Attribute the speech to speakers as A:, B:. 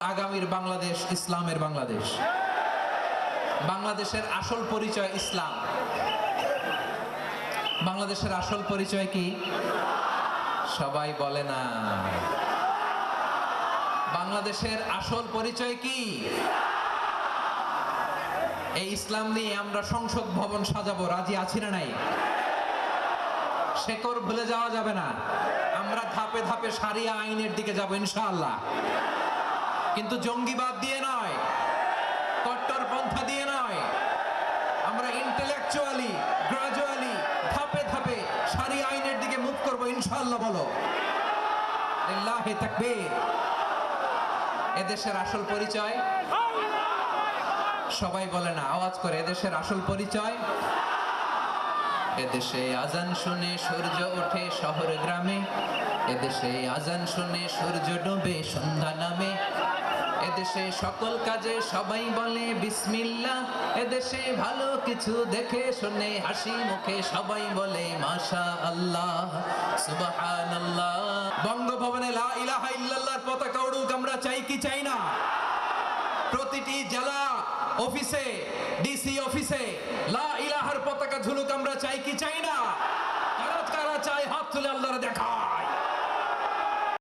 A: আগামীর বাংলাদেশ, ইসলামের বাংলাদেশ। বাংলাদেশের আসল পরিচয় ইসলাম। বাংলাদেশের আসল পরিচয় কি? সবাই বলে না। বাংলাদেশের আসল পরিচয় কি? এই ইসলাম নিয়ে আমরা সংসদ ভবন সাজাবো, রাজি আছি না নাই? শেকর ভুলে যাওয়া যাবে না। আমরা ধাপে ধাপে সারিয়া আইনের দিকে যাব, ইনশাআল্লাহ। কিন্তু জঙ্গিবাদ দিয়ে নয়। কট্টরপন্থা দিয়ে নয়। আমরা ইন্টেলেকচুয়ালি গ্রাজুয়ালি ধাপে ধাপে সারি আইনের দিকে মুভ করব ইনশাল্লাহ বলো। লিল্লাহি তাকবীর। এদেশের আসল পরিচয়? সবাই বলে না, আওয়াজ করে, এদেশের আসল পরিচয়? এদেশে আজান শুনে সূর্য ওঠে শহর গ্রামে। এদেশে আজান শুনে সূর্য ডোবে, সন্ধ্যা নামে। এদেশে সকল কাজে সবাই বলে বিসমিল্লা এদেশে ভালো কিছু দেখে শুনে হাসি মুখে সবাই বলে মাশা আল্লাহ সুবহানাল্লাহ। বঙ্গভবনে লা ইলাহা ইল্লাল্লাহর পতাকা উড়ুক, আমরা চাই কি চাই না? প্রতিটি জেলা অফিসে, ডিসি অফিসে